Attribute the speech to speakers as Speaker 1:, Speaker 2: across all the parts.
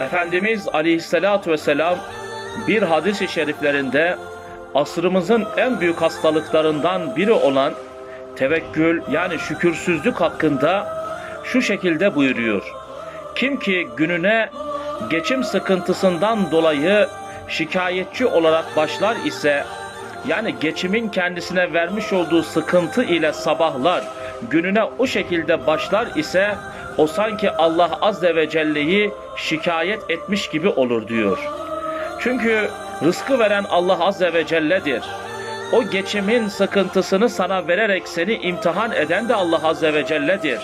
Speaker 1: Efendimiz Aleyhisselatü Vesselam bir hadis-i şeriflerinde asrımızın en büyük hastalıklarından biri olan tevekkül yani şükürsüzlük hakkında şu şekilde buyuruyor. Kim ki gününe geçim sıkıntısından dolayı şikayetçi olarak başlar ise yani geçimin kendisine vermiş olduğu sıkıntı ile sabahlar gününe o şekilde başlar ise o sanki Allah Azze ve Celle'yi şikayet etmiş gibi olur diyor. Çünkü rızkı veren Allah Azze ve Celle'dir. O geçimin sıkıntısını sana vererek seni imtihan eden de Allah Azze ve Celle'dir.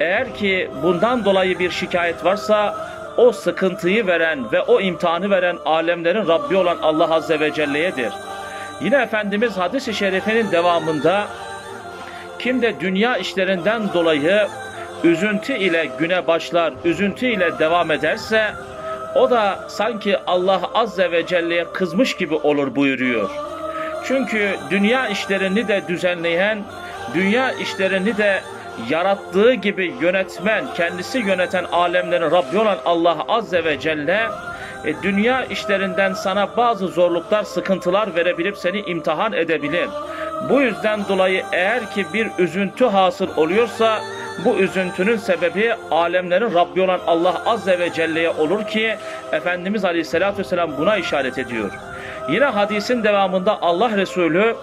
Speaker 1: Eğer ki bundan dolayı bir şikayet varsa o sıkıntıyı veren ve o imtihanı veren alemlerin Rabbi olan Allah Azze ve Celle'yedir. Yine Efendimiz hadis-i şerifinin devamında kim de dünya işlerinden dolayı üzüntü ile güne başlar, üzüntü ile devam ederse o da sanki Allah Azze ve Celle'ye kızmış gibi olur buyuruyor. Çünkü dünya işlerini de düzenleyen, dünya işlerini de yarattığı gibi yönetmen, kendisi yöneten alemlerin Rabbi olan Allah Azze ve Celle e, dünya işlerinden sana bazı zorluklar, sıkıntılar verebilip seni imtihan edebilir. Bu yüzden dolayı eğer ki bir üzüntü hasıl oluyorsa bu üzüntünün sebebi alemlerin Rabbi olan Allah Azze ve Celle'ye olur ki Efendimiz Aleyhisselatü Vesselam buna işaret ediyor. Yine hadisin devamında Allah Resulü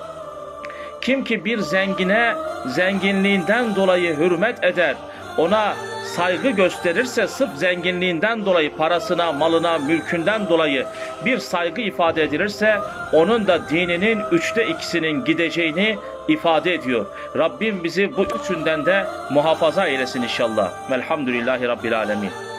Speaker 1: kim ki bir zengine zenginliğinden dolayı hürmet eder, ona saygı gösterirse sırf zenginliğinden dolayı parasına, malına, mülkünden dolayı bir saygı ifade edilirse onun da dininin üçte ikisinin gideceğini ifade ediyor. Rabbim bizi bu üçünden de muhafaza eylesin inşallah. Velhamdülillahi Rabbil Alemin.